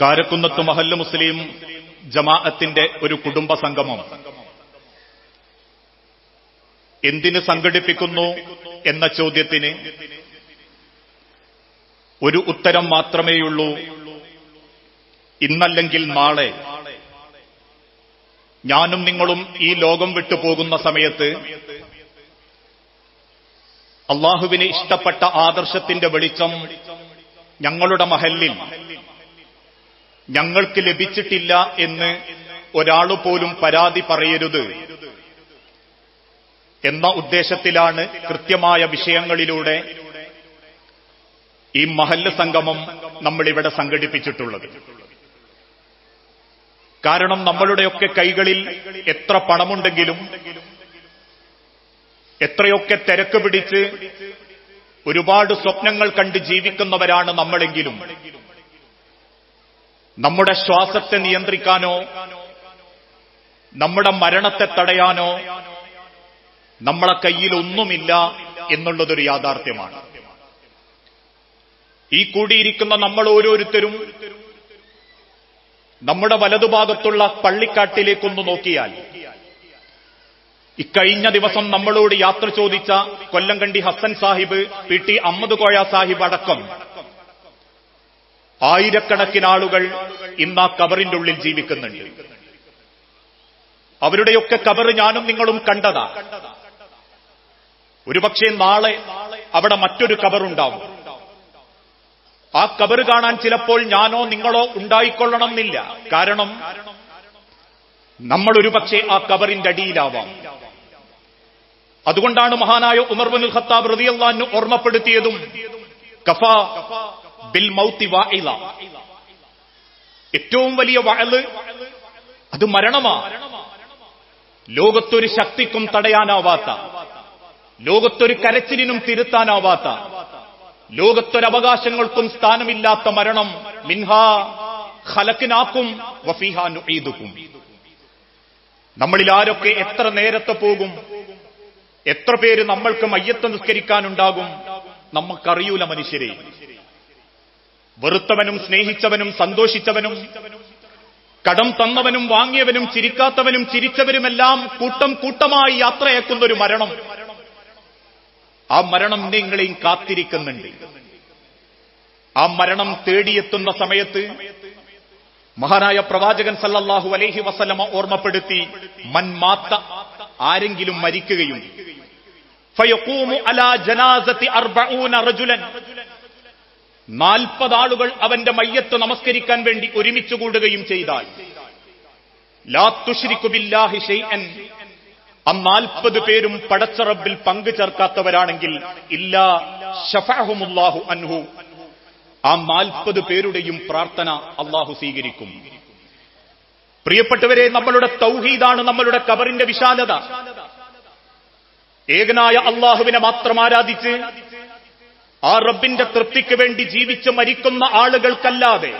കാരക്കുന്നത്ത് മഹല്ല് മുസ്ലിം ജമാഅത്തിന്റെ ഒരു കുടുംബ സംഗമം. എന്തിന് സംഘടിപ്പിക്കുന്നു എന്ന ചോദ്യത്തിന് ഒരു ഉത്തരം മാത്രമേയുള്ളൂ. ഇന്നല്ലെങ്കിൽ നാളെ. ഞാനും നിങ്ങളും ഈ ലോകം വിട്ടുപോകുന്ന സമയത്ത് അള്ളാഹുവിന് ഇഷ്ടപ്പെട്ട ആദർശത്തിന്റെ വെളിച്ചം ഞങ്ങളുടെ മഹല്ലിൽ ഞങ്ങൾക്ക് ലഭിച്ചിട്ടില്ല എന്ന് ഒരാൾ പോലും പരാതി പറയരുത്. എന്ന ഉദ്ദേശത്തിലാണ് കൃത്യമായ വിഷയങ്ങളിലൂടെ ഈ മഹല്ല സംഗമം നമ്മളിവിടെ സംഘടിപ്പിച്ചിട്ടുള്ളത്. കാരണം നമ്മളുടെയൊക്കെ കൈകളിൽ എത്ര പണമുണ്ടെങ്കിലും എത്രയൊക്കെ തിരക്ക് പിടിച്ച് ഒരുപാട് സ്വപ്നങ്ങൾ കണ്ട് ജീവിക്കുന്നവരാണ് നമ്മളെങ്കിലും. നമ്മുടെ ശ്വാസത്തെ നിയന്ത്രിക്കാനോ നമ്മുടെ മരണത്തെ തടയാനോ നമ്മളെ കയ്യിൽ ഒന്നുമില്ല എന്നുള്ളതൊരു യാഥാർത്ഥ്യമാണ്. ഈ കൂടിയിരിക്കുന്ന നമ്മൾ ഓരോരുത്തരും നമ്മുടെ വലതുഭാഗത്തുള്ള പള്ളിക്കാട്ടിലേക്കൊന്ന് നോക്കിയാൽ ഇക്കഴിഞ്ഞ ദിവസം നമ്മളോട് യാത്ര ചോദിച്ച കൊല്ലംകണ്ടി ഹസ്സൻ സാഹിബ് പി ടി അഹമ്മദ് കോയ സാഹിബ് അടക്കം ആയിരക്കണക്കിന് ആളുകൾ ഇന്ന് ആ കബറിന്റെ ഉള്ളിൽ ജീവിക്കുന്നുണ്ട്. അവരുടെയൊക്കെ കബറ് ഞാനും നിങ്ങളും കണ്ടതാ. ഒരുപക്ഷെ നാളെ അവിടെ മറ്റൊരു കബറുണ്ടാവും ആ കബർ കാണാൻ ചിലപ്പോൾ ഞാനോ നിങ്ങളോ ഉണ്ടായിക്കൊള്ളണം എന്നില്ല കാരണം നമ്മൾ ഒരുപക്ഷെ ആ കബറിന്റെ അടിയിലാവാം. അതുകൊണ്ടാണ് മഹാനായ ഉമർബുൽ ഖത്താബ് റളിയല്ലാഹു ഓർമ്മപ്പെടുത്തിയതും കഫ ബിൽ മൗത്തി വാഇല. ഏറ്റവും വലിയ വയൽ അത് മരണമാ. ലോകത്തൊരു ശക്തിക്കും തടയാനാവാത്ത. ലോകത്തൊരു കരച്ചിലിനും തിരുത്താനാവാത്ത. ലോകത്തൊരവകാശങ്ങൾക്കും സ്ഥാനമില്ലാത്ത മരണം മിൻഹാ ഖലക്കിനാക്കും വഫീഹാ ഈദുക്കും നമ്മളിൽ ആരൊക്കെ എത്ര നേരത്തെ പോകും? എത്ര പേര് നമ്മൾക്ക് മയ്യത്ത് നിസ്കരിക്കാനുണ്ടാകും? നമുക്കറിയൂല മനുഷ്യരെ. വെറുത്തവനും സ്നേഹിച്ചവനും സന്തോഷിച്ചവനും കടം തന്നവനും വാങ്ങിയവനും ചിരിക്കാത്തവനും ചിരിച്ചവരുമെല്ലാം കൂട്ടം കൂട്ടമായി യാത്രയാക്കുന്ന ഒരു മരണം. ആ മരണം നിങ്ങളെയും കാത്തിരിക്കുന്നുണ്ട്. ആ മരണം തേടിയെത്തുന്ന സമയത്ത് മഹാനായ പ്രവാചകൻ സല്ലല്ലാഹു അലൈഹി വസല്ലമ ഓർമ്മപ്പെടുത്തി മൻമാത്ത ആരെങ്കിലും മരിക്കുകയും ഫയഖൂമു അലാ ജനാസത്തി അർബഊന റജുലൻ നാൽപ്പത് ആളുകൾ അവന്റെ മയ്യത്ത് നമസ്കരിക്കാൻ വേണ്ടി ഒരുമിച്ച് കൂടുകയും ചെയ്താൽ. ലാ ഷെയ്ൻ ആ നാൽപ്പത് പേരും പടച്ചറബിൽ പങ്കു ചേർക്കാത്തവരാണെങ്കിൽ ഇല്ലാ ഷഫാഹുമുല്ലാഹു അൻഹു. ആ നാൽപ്പത് പേരുടെയും പ്രാർത്ഥന അള്ളാഹു സ്വീകരിക്കും. പ്രിയപ്പെട്ടവരെ നമ്മളുടെ തൗഹീദാണ് നമ്മളുടെ കബറിന്റെ വിശാലത. ഏകനായ അള്ളാഹുവിനെ മാത്രം ആരാധിച്ച് ആ റബ്ബിന്റെ തൃപ്തിക്ക് വേണ്ടി ജീവിച്ച് മരിക്കുന്ന ആളുകൾക്കല്ലാതെ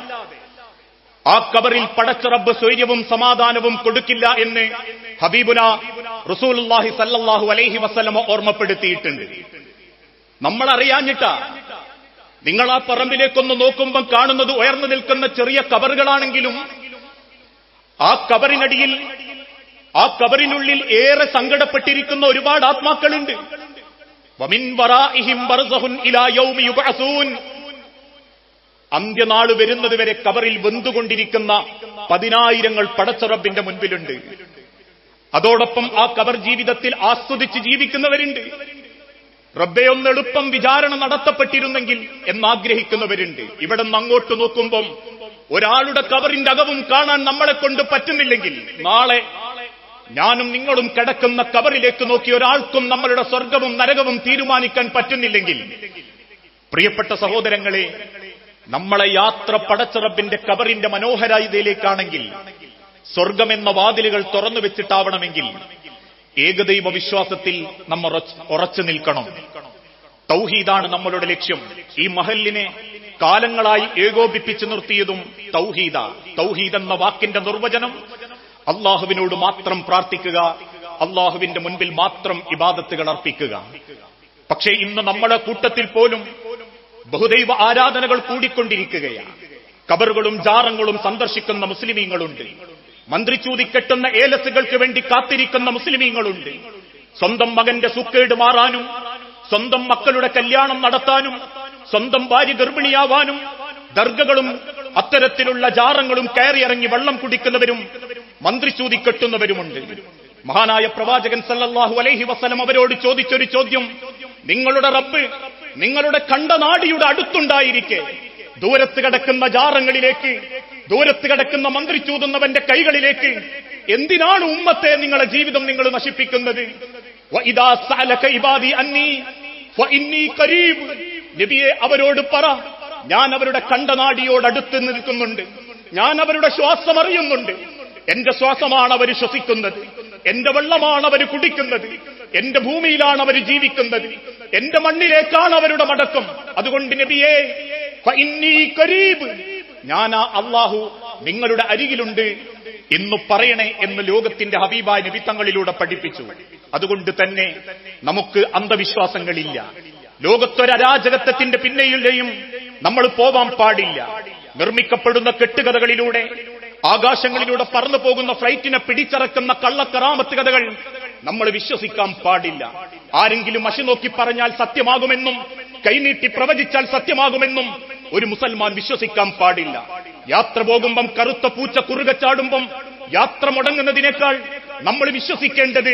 ആ കബറിൽ പടച്ച റബ്ബ് സ്വൈര്യവും സമാധാനവും കൊടുക്കില്ല എന്ന് ഹബീബുന റസൂലുല്ലാഹി സല്ലാഹു അലൈഹി വസ്ലമ ഓർമ്മപ്പെടുത്തിയിട്ടുണ്ട്. നമ്മൾ അറിയാഞ്ഞിട്ടാ നിങ്ങൾ ആ പറമ്പിലേക്കൊന്ന് നോക്കുമ്പം കാണുന്നത് ഉയർന്നു നിൽക്കുന്ന ചെറിയ കബറുകളാണെങ്കിലും ആ കബറിനടിയിൽ ആ കബറിനുള്ളിൽ ഏറെ സങ്കടപ്പെട്ടിരിക്കുന്ന ഒരുപാട് ആത്മാക്കളുണ്ട്. അന്ത്യനാൾ വരുന്നതുവരെ കബറിൽ വെന്തുകൊണ്ടിരിക്കുന്ന പതിനായിരങ്ങൾ പടച്ചറബിന്റെ മുൻപിലുണ്ട്. അതോടൊപ്പം ആ കബർ ജീവിതത്തിൽ ആസ്വദിച്ച് ജീവിക്കുന്നവരുണ്ട്. റബ്ബെ ഒന്ന് എളുപ്പം വിചാരണ നടത്തപ്പെട്ടിരുന്നെങ്കിൽ എന്നാഗ്രഹിക്കുന്നവരുണ്ട്. ഇവിടെ നിന്ന് അങ്ങോട്ട് നോക്കുമ്പം ഒരാളുടെ കബറിന്റെ അകവും കാണാൻ നമ്മളെ കൊണ്ട് പറ്റുന്നില്ലെങ്കിൽ നാളെ ഞാനും നിങ്ങളും കിടക്കുന്ന കബറിലേക്ക് നോക്കി ഒരാൾക്കും നമ്മളുടെ സ്വർഗവും നരകവും തീരുമാനിക്കാൻ പറ്റുന്നില്ലെങ്കിൽ. പ്രിയപ്പെട്ട സഹോദരങ്ങളെ നമ്മളെ യാത്ര പടച്ചറബിന്റെ കബറിന്റെ മനോഹരായുതയിലേക്കാണെങ്കിൽ സ്വർഗമെന്ന വാതിലുകൾ തുറന്നു വെച്ചിട്ടാവണമെങ്കിൽ ഏകദൈവ വിശ്വാസത്തിൽ നമ്മൾ ഉറച്ചു നിൽക്കണം. തൗഹീദാണ് നമ്മളുടെ ലക്ഷ്യം. ഈ മഹലിനെ കാലങ്ങളായി ഏകോപിപ്പിച്ചു നിർത്തിയതും തൗഹീദ. തൗഹീദ് എന്ന വാക്കിന്റെ നിർവചനം അള്ളാഹുവിനോട് മാത്രം പ്രാർത്ഥിക്കുക അള്ളാഹുവിന്റെ മുൻപിൽ മാത്രം ഇബാദത്തുകൾ അർപ്പിക്കുക. പക്ഷേ ഇന്ന് നമ്മുടെ കൂട്ടത്തിൽ പോലും ബഹുദൈവ ആരാധനകൾ കൂടിക്കൊണ്ടിരിക്കുകയാണ്. കബറുകളും ജാറങ്ങളും സന്ദർശിക്കുന്ന മുസ്ലിമീങ്ങളുണ്ട്. മന്ത്രിച്ചൂതി കെട്ടുന്ന ഏലസുകൾക്ക് വേണ്ടി കാത്തിരിക്കുന്ന മുസ്ലിമീങ്ങളുണ്ട്. സ്വന്തം മകന്റെ സുക്കേട് മാറാനും സ്വന്തം മക്കളുടെ കല്യാണം നടത്താനും സ്വന്തം ഭാര്യ ഗർഭിണിയാവാനും ദർഗകളും അത്തരത്തിലുള്ള ജാറങ്ങളും കയറിയിറങ്ങി വെള്ളം കുടിക്കുന്നവരും മന്ത്രിച്ചൂതി കെട്ടുന്നവരുമുണ്ട്. മഹാനായ പ്രവാചകൻ സല്ലല്ലാഹു അലൈഹി വസ്ലം അവരോട് ചോദിച്ചൊരു ചോദ്യം. നിങ്ങളുടെ റബ്ബ് നിങ്ങളുടെ കണ്ടനാടിയുടെ അടുത്തുണ്ടായിരിക്കെ. ദൂരത്ത് കിടക്കുന്ന ജാറങ്ങളിലേക്ക് ദൂരത്ത് കിടക്കുന്ന മന്ത്രി ചൂതുന്നവന്റെ കൈകളിലേക്ക് എന്തിനാണ് ഉമ്മത്തെ നിങ്ങളുടെ ജീവിതം നിങ്ങൾ നശിപ്പിക്കുന്നത്? നബിയെ അവരോട് പറ ഞാൻ അവരുടെ കണ്ടനാടിയോട് അടുത്ത് നിൽക്കുന്നുണ്ട്. ഞാൻ അവരുടെ ശ്വാസം അറിയുന്നുണ്ട് എന്റെ ശ്വാസമാണ് അവർ ശ്വസിക്കുന്നത്. എന്റെ വെള്ളമാണ് അവർ കുടിക്കുന്നത്. എന്റെ ഭൂമിയിലാണ് അവർ ജീവിക്കുന്നത്. എന്റെ മണ്ണിലേക്കാണ് അവരുടെ മടക്കം. അതുകൊണ്ട് നബിയേ കരീബ് ഞാൻ ആ അള്ളാഹു നിങ്ങളുടെ അരികിലുണ്ട് എന്ന് പറയണേ എന്ന് ലോകത്തിന്റെ ഹബീബായ നിമിത്തങ്ങളിലൂടെ പഠിപ്പിച്ചു. അതുകൊണ്ട് തന്നെ നമുക്ക് അന്ധവിശ്വാസങ്ങളില്ല. ലോകത്തൊരരാജകത്വത്തിന്റെ പിന്നെയുടെയും നമ്മൾ പോവാൻ പാടില്ല. നിർമ്മിക്കപ്പെടുന്ന കെട്ടുകഥകളിലൂടെ ആകാശങ്ങളിലൂടെ പറന്നു പോകുന്ന ഫ്ലൈറ്റിനെ പിടിച്ചറക്കുന്ന കള്ളക്കറാമത്ത് കഥകൾ നമ്മൾ വിശ്വസിക്കാൻ പാടില്ല. ആരെങ്കിലും മഷി നോക്കി പറഞ്ഞാൽ സത്യമാകുമെന്നും കൈനീട്ടി പ്രവചിച്ചാൽ സത്യമാകുമെന്നും ഒരു മുസൽമാൻ വിശ്വസിക്കാൻ പാടില്ല. യാത്ര പോകുമ്പം കറുത്ത പൂച്ച കുറുക ചാടുമ്പം യാത്ര മുടങ്ങുന്നതിനേക്കാൾ നമ്മൾ വിശ്വസിക്കേണ്ടത്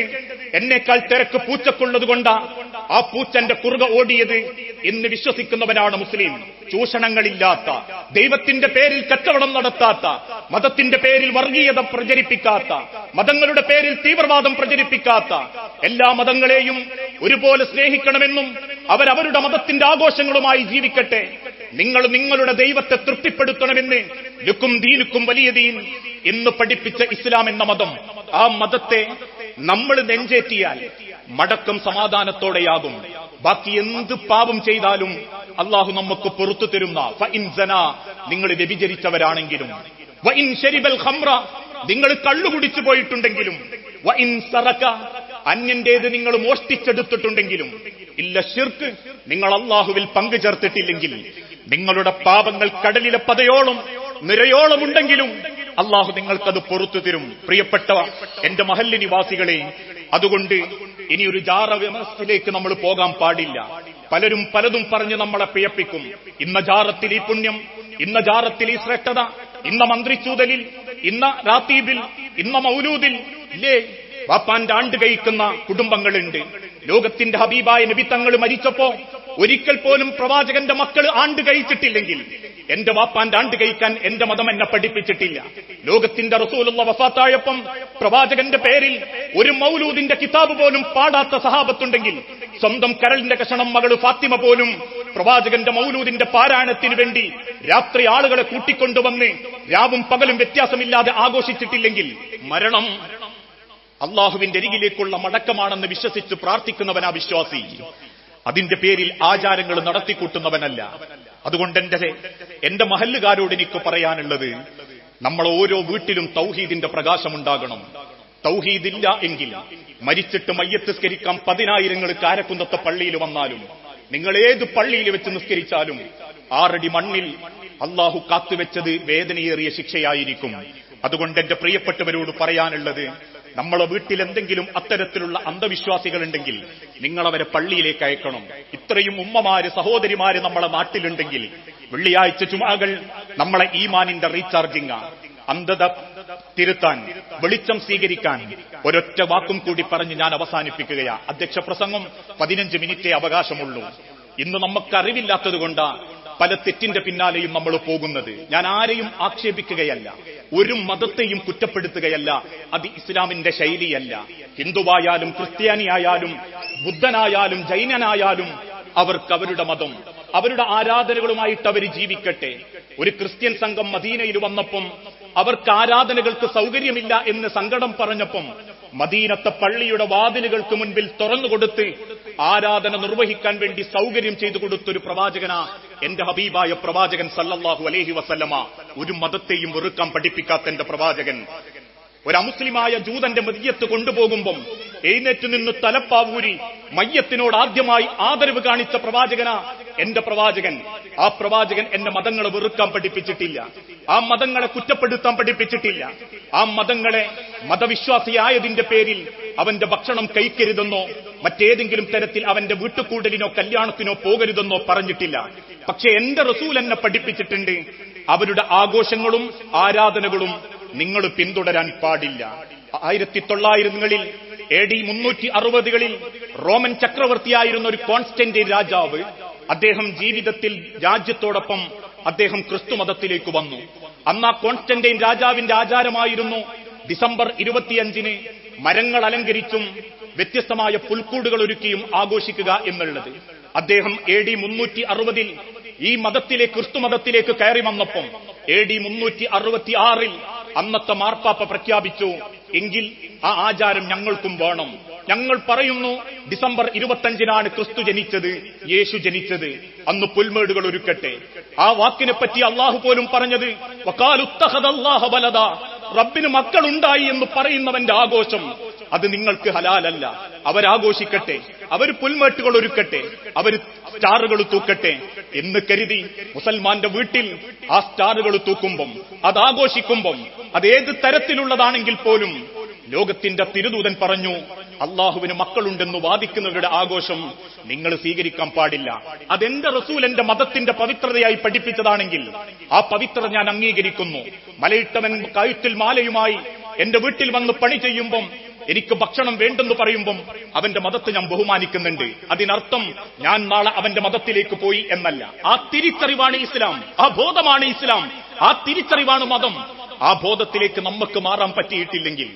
എന്നേക്കാൾ തിരക്ക് പൂച്ചക്കുള്ളത് കൊണ്ടാ ആ പൂച്ചന്റെ കുറുക ഓടിയത് എന്ന് വിശ്വസിക്കുന്നവനാണ് മുസ്ലിം. ചൂഷണങ്ങളില്ലാത്ത ദൈവത്തിന്റെ പേരിൽ കച്ചവടം നടത്താത്ത മതത്തിന്റെ പേരിൽ വർഗീയത പ്രചരിപ്പിക്കാത്ത മതങ്ങളുടെ പേരിൽ തീവ്രവാദം പ്രചരിപ്പിക്കാത്ത എല്ലാ മതങ്ങളെയും ഒരുപോലെ സ്നേഹിക്കണമെന്നും അവരവരുടെ മതത്തിന്റെ ആഘോഷങ്ങളുമായി ജീവിക്കട്ടെ. നിങ്ങൾ നിങ്ങളുടെ ദൈവത്തെ തൃപ്തിപ്പെടുത്തണമെന്ന് ലുക്കും ദീനുക്കും വലിയ ദീൻ എന്ന് പഠിപ്പിച്ച ഇസ്ലാം എന്ന മതം. ആ മതത്തെ നമ്മൾ നെഞ്ചേറ്റിയാൽ മടക്കം സമാധാനത്തോടെയാകും. ബാക്കി എന്ത് പാപം ചെയ്താലും അള്ളാഹു നമുക്ക് പുറത്തു തരുന്ന നിങ്ങൾ വ്യഭിചരിച്ചവരാണെങ്കിലും. നിങ്ങൾ കള്ളുകുടിച്ചു പോയിട്ടുണ്ടെങ്കിലും. അന്യന്റേത് നിങ്ങൾ മോഷ്ടിച്ചെടുത്തിട്ടുണ്ടെങ്കിലും. ഇല്ല ഷിർക്ക് നിങ്ങൾ അള്ളാഹുവിൽ പങ്കു ചേർത്തിട്ടില്ലെങ്കിൽ നിങ്ങളുടെ പാപങ്ങൾ കടലിലെ പതയോളം നിരയോളം ഉണ്ടെങ്കിലും അള്ളാഹു നിങ്ങൾക്കത് പുറത്തു തരും. പ്രിയപ്പെട്ട എന്റെ മഹല്ലി നിവാസികളെ അതുകൊണ്ട് ഇനി ഒരു ജാറ വ്യവസ്ഥയിലേക്ക് നമ്മൾ പോകാൻ പാടില്ല. പലരും പലതും പറഞ്ഞ് നമ്മളെ പിയപ്പിക്കും ഇന്ന ജാറത്തിൽ ഈ പുണ്യം ഇന്ന ജാറത്തിൽ ഈ ശ്രേഷ്ഠത ഇന്ന മന്ത്രിച്ചൂതലിൽ ഇന്ന റാത്തീബിൽ ഇന്ന മൗലൂദിൽ വാപ്പാന്റെ ആണ്ട് കഴിക്കുന്ന കുടുംബങ്ങളുണ്ട്. ലോകത്തിന്റെ ഹബീബായ നബി തങ്ങൾ മരിച്ചപ്പോ ഒരിക്കൽ പോലും പ്രവാചകന്റെ മക്കൾ ആണ്ട് കഴിച്ചിട്ടില്ലെങ്കിൽ എന്റെ വാപ്പാന്റെ ആണ്ട് കഴിക്കാൻ എന്റെ മതം എന്നെ പഠിപ്പിച്ചിട്ടില്ല. ലോകത്തിന്റെ റസൂലുള്ള വഫാത്തായപ്പം പ്രവാചകന്റെ പേരിൽ ഒരു മൗലൂദിന്റെ കിതാബ് പോലും പാടാത്ത സഹാബത്തുണ്ടെങ്കിൽ സ്വന്തം കരളിന്റെ കഷണം മകൾ ഫാത്തിമ പോലും പ്രവാചകന്റെ മൗലൂദിന്റെ പാരായണത്തിന് വേണ്ടി രാത്രി ആളുകളെ കൂട്ടിക്കൊണ്ടുവന്ന് രാവും പകലും വ്യത്യാസമില്ലാതെ ആഘോഷിച്ചിട്ടില്ലെങ്കിൽ മരണം അള്ളാഹുവിന്റെ അരികിലേക്കുള്ള മടക്കമാണെന്ന് വിശ്വസിച്ച് പ്രാർത്ഥിക്കുന്നവനാ വിശ്വാസി. അതിന്റെ പേരിൽ ആചാരങ്ങൾ നടത്തിക്കൂട്ടുന്നവനല്ല. അതുകൊണ്ട് എന്റെ എന്റെ മഹല്ലുകാരോട് എനിക്ക് പറയാനുള്ളത് നമ്മൾ ഓരോ വീട്ടിലും തൗഹീദിന്റെ പ്രകാശമുണ്ടാകണം. തൗഹീദില്ല എങ്കിൽ മരിച്ചിട്ട് മയ്യത്ത് സ്കരിക്കാം പതിനായിരങ്ങൾ കാരക്കുന്നത്തെ പള്ളിയിൽ വന്നാലും നിങ്ങൾ ഏത് പള്ളിയിൽ വെച്ച് നിസ്കരിച്ചാലും ആറടി മണ്ണിൽ അള്ളാഹു കാത്തുവെച്ചത് വേദനയേറിയ ശിക്ഷയായിരിക്കും. അതുകൊണ്ട് എന്റെ പ്രിയപ്പെട്ടവരോട് പറയാനുള്ളത് നമ്മളെ വീട്ടിൽ എന്തെങ്കിലും അത്തരത്തിലുള്ള അന്ധവിശ്വാസികളുണ്ടെങ്കിൽ നിങ്ങളവരെ പള്ളിയിലേക്ക് അയക്കണം. ഇത്രയും ഉമ്മമാര് സഹോദരിമാര് നമ്മളെ നാട്ടിലുണ്ടെങ്കിൽ വെള്ളിയാഴ്ച ചുമാകൾ നമ്മളെ ഈമാനിന്റെ റീചാർജിംഗ് അന്ധത തിരുത്താൻ വെളിച്ചം സ്വീകരിക്കാൻ ഒരൊറ്റ വാക്കും കൂടി പറഞ്ഞ് ഞാൻ അവസാനിപ്പിക്കുകയാണ് അധ്യക്ഷ പ്രസംഗം പതിനഞ്ച് മിനിറ്റേ അവകാശമുള്ളൂ. ഇന്ന് നമുക്ക് അറിവില്ലാത്തത് കൊണ്ടാ പല തെറ്റിന്റെ പിന്നാലെയും നമ്മൾ പോകുന്നത്. ഞാൻ ആരെയും ആക്ഷേപിക്കുകയല്ല. ഒരു മതത്തെയും കുറ്റപ്പെടുത്തുകയല്ല. അത് ഇസ്ലാമിന്റെ ശൈലിയല്ല. ഹിന്ദുവായാലും ക്രിസ്ത്യാനിയായാലും ബുദ്ധനായാലും ജൈനനായാലും അവർക്ക് അവരുടെ മതം. അവരുടെ ആരാധനകളുമായിട്ട് അവർ ജീവിക്കട്ടെ. ഒരു ക്രിസ്ത്യൻ സംഘം മദീനയിൽ വന്നപ്പം അവർക്ക് ആരാധനകൾക്ക് സൗകര്യമില്ല എന്ന് സങ്കടം പറഞ്ഞപ്പം മദീനത്തെ പള്ളിയുടെ വാതിലുകൾക്ക് മുൻപിൽ തുറന്നുകൊടുത്ത് ആരാധന നിർവഹിക്കാൻ വേണ്ടി സൗകര്യം ചെയ്തു കൊടുത്തൊരു പ്രവാചകന എന്റെ ഹബീബായ പ്രവാചകൻ സല്ലല്ലാഹു അലൈഹി വസല്ലമ. ഒരു മതത്തെയും വെറുക്കാൻ പഠിപ്പിക്കാത്ത എന്റെ പ്രവാചകൻ. ഒരു അമുസ്ലിമായ ജൂതന്റെ മതിയത്ത് കൊണ്ടുപോകുമ്പം എഴുന്നേറ്റ് നിന്ന് തലപ്പാവൂരി മയ്യത്തിനോട് ആദ്യമായി ആദരവ് കാണിച്ച പ്രവാചകന എന്റെ പ്രവാചകൻ. ആ പ്രവാചകൻ എന്റെ മതങ്ങളെ വെറുക്കാൻ പഠിപ്പിച്ചിട്ടില്ല. ആ മതങ്ങളെ കുറ്റപ്പെടുത്താൻ പഠിപ്പിച്ചിട്ടില്ല. ആ മതങ്ങളെ മതവിശ്വാസിയായതിന്റെ പേരിൽ അവന്റെ ഭക്ഷണം കഴിക്കരുതെന്നോ മറ്റേതെങ്കിലും തരത്തിൽ അവന്റെ വീട്ടുകൂടലിനോ കല്യാണത്തിനോ പോകരുതെന്നോ പറഞ്ഞിട്ടില്ല. പക്ഷെ എന്റെ റസൂൽ എന്നെ പഠിപ്പിച്ചിട്ടുണ്ട്. അവരുടെ ആഘോഷങ്ങളും ആരാധനകളും നിങ്ങൾ പിന്തുടരാൻ പാടില്ല. ആയിരത്തി തൊള്ളായിരങ്ങളിൽ എ ഡി മുന്നൂറ്റി അറുപതുകളിൽ റോമൻ ചക്രവർത്തിയായിരുന്ന ഒരു കോൺസ്റ്റന്റൈൻ രാജാവ് അദ്ദേഹം ജീവിതത്തിൽ രാജ്യത്തോടൊപ്പം അദ്ദേഹം ക്രിസ്തുമതത്തിലേക്ക് വന്നു. അന്ന് ആ കോൺസ്റ്റന്റൈൻ രാജാവിന്റെ ആചാരമായിരുന്നു ഡിസംബർ ഇരുപത്തിയഞ്ചിന് മരങ്ങൾ അലങ്കരിച്ചും വ്യത്യസ്തമായ പുൽക്കൂടുകൾ ഒരുക്കിയും ആഘോഷിക്കുക എന്നുള്ളത്. അദ്ദേഹം എ ഡി മുന്നൂറ്റി അറുപതിൽ ഈ മതത്തിലെ ക്രിസ്തുമതത്തിലേക്ക് കയറി വന്നപ്പം എ ഡി മുന്നൂറ്റി അറുപത്തി ആറിൽ അന്നത്തെ മാർപ്പാപ്പ പ്രഖ്യാപിച്ചു എങ്കിൽ ആ ആചാരം ഞങ്ങൾക്കും വേണം. ഞങ്ങൾ പറയുന്നു ഡിസംബർ ഇരുപത്തഞ്ചിനാണ് ക്രിസ്തു ജനിച്ചത് യേശു ജനിച്ചത്. അന്ന് പുൽമേടുകൾ ഒരുക്കട്ടെ. ആ വാക്കിനെ പറ്റി അള്ളാഹു പോലും പറഞ്ഞത് ബലദ. റബ്ബിന് മക്കളുണ്ടായി എന്ന് പറയുന്നവന്റെ ആഘോഷം അത് നിങ്ങൾക്ക് ഹലാലല്ല. അവരാഘോഷിക്കട്ടെ അവർ പുൽമേട്ടുകൾ ഒരുക്കട്ടെ അവർ സ്റ്റാറുകൾ തൂക്കട്ടെ എന്ന് കരുതി മുസൽമാന്റെ വീട്ടിൽ ആ സ്റ്റാറുകൾ തൂക്കുമ്പം അത് ആഘോഷിക്കുമ്പം അത് തരത്തിലുള്ളതാണെങ്കിൽ പോലും ലോകത്തിന്റെ തിരുദൂതൻ പറഞ്ഞു അള്ളാഹുവിന് മക്കളുണ്ടെന്ന് വാദിക്കുന്നവരുടെ ആഘോഷം നിങ്ങൾ സ്വീകരിക്കാൻ പാടില്ല. അതെന്റെ റസൂൽ എന്റെ മതത്തിന്റെ പവിത്രതയായി പഠിപ്പിച്ചതാണെങ്കിൽ ആ പവിത്രത ഞാൻ അംഗീകരിക്കുന്നു. മലയിട്ടവൻ കഴുത്തിൽ മാലയുമായി എന്റെ വീട്ടിൽ വന്ന് പണി ചെയ്യുമ്പം എനിക്ക് ഭക്ഷണം വേണ്ടെന്ന് പറയുമ്പം അവന്റെ മതത്തെ ഞാൻ ബഹുമാനിക്കുന്നുണ്ട്. അതിനർത്ഥം ഞാൻ നാളെ അവന്റെ മതത്തിലേക്ക് പോയി എന്നല്ല. ആ തിരിച്ചറിവാണ് ഇസ്ലാം. ആ ബോധമാണ് ഇസ്ലാം. ആ തിരിച്ചറിവാണ് മതം. ആ ബോധത്തിലേക്ക് നമുക്ക് മാറാൻ പറ്റിയിട്ടില്ലെങ്കിൽ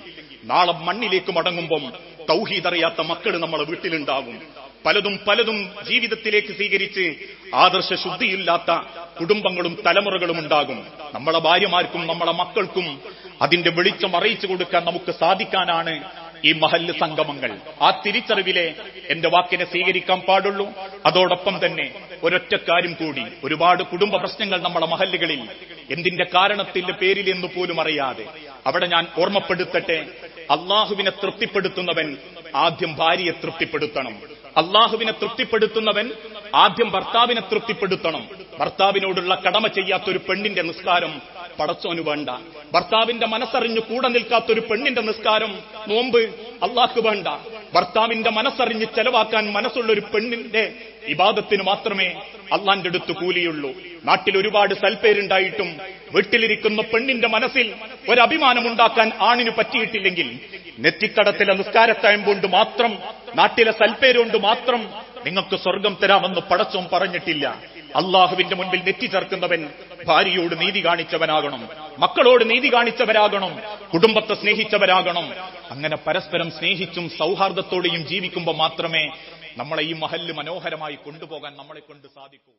നാളെ മണ്ണിലേക്ക് മടങ്ങുമ്പം തൗഹീദ് അറിയാത്ത മക്കൾ നമ്മളെ വീട്ടിലുണ്ടാവും പലതും പലതും ജീവിതത്തിലേക്ക് സ്വീകരിച്ച് ആദർശ ശുദ്ധിയില്ലാത്ത കുടുംബങ്ങളും തലമുറകളും ഉണ്ടാകും. നമ്മളെ ഭാര്യമാർക്കും നമ്മളെ മക്കൾക്കും അതിന്റെ വെളിച്ചം അറിയിച്ചു കൊടുക്കാൻ നമുക്ക് സാധിക്കാനാണ് ഈ മഹല്ല് സംഗമങ്ങൾ. ആ തിരിച്ചറിവിലെ എന്റെ വാക്കിനെ സ്വീകരിക്കാൻ പാടുള്ളൂ. അതോടൊപ്പം തന്നെ ഒരൊറ്റ കാര്യം കൂടി ഒരുപാട് കുടുംബ പ്രശ്നങ്ങൾ നമ്മുടെ മഹല്ലുകളിൽ എന്തിന്റെ കാരണത്തിന്റെ പേരിൽ എന്ന് പോലും അറിയാതെ അവിടെ ഞാൻ ഓർമ്മപ്പെടുത്തട്ടെ. അള്ളാഹുവിനെ തൃപ്തിപ്പെടുത്തുന്നവൻ ആദ്യം ഭാര്യയെ തൃപ്തിപ്പെടുത്തണം. അള്ളാഹുവിനെ തൃപ്തിപ്പെടുത്തുന്നവൻ ആദ്യം ഭർത്താവിനെ തൃപ്തിപ്പെടുത്തണം. ഭർത്താവിനോടുള്ള കടമ ചെയ്യാത്ത ഒരു പെണ്ണിന്റെ നിസ്കാരം പടച്ചോന് വേണ്ട. ഭർത്താവിന്റെ മനസ്സറിഞ്ഞു കൂടെ നിൽക്കാത്ത ഒരു പെണ്ണിന്റെ നിസ്കാരം നോമ്പ് അള്ളാഹ്ക്ക് വേണ്ട. ഭർത്താവിന്റെ മനസ്സറിഞ്ഞ് ചെലവാക്കാൻ മനസ്സുള്ള ഒരു പെണ്ണിന്റെ ഇബാദത്തിന് മാത്രമേ അള്ളാന്റെ അടുത്ത് കൂലിയുള്ളൂ. നാട്ടിൽ ഒരുപാട് സൽപ്പേരുണ്ടായിട്ടും വീട്ടിലിരിക്കുന്ന പെണ്ണിന്റെ മനസ്സിൽ ഒരു അഭിമാനമുണ്ടാക്കാൻ ആണിന് പറ്റിയിട്ടില്ലെങ്കിൽ നെറ്റിക്കടത്തിലെ നിസ്കാരത്തയം കൊണ്ട് മാത്രം നാട്ടിലെ സൽപ്പേരുകൊണ്ട് മാത്രം നിങ്ങൾക്ക് സ്വർഗം തരാമെന്ന് പടച്ചും പറഞ്ഞിട്ടില്ല. അള്ളാഹുവിന്റെ മുൻപിൽ നെറ്റി ചേർക്കുന്നവൻ ഭാര്യയോട് നീതി കാണിച്ചവനാകണം മക്കളോട് നീതി കാണിച്ചവരാകണം കുടുംബത്തെ സ്നേഹിച്ചവരാകണം. അങ്ങനെ പരസ്പരം സ്നേഹിച്ചും സൗഹാർദ്ദത്തോടെയും ജീവിക്കുമ്പോൾ മാത്രമേ നമ്മളെ ഈ മഹല്ല് മനോഹരമായി കൊണ്ടുപോകാൻ നമ്മളെ കൊണ്ട് സാധിക്കൂ.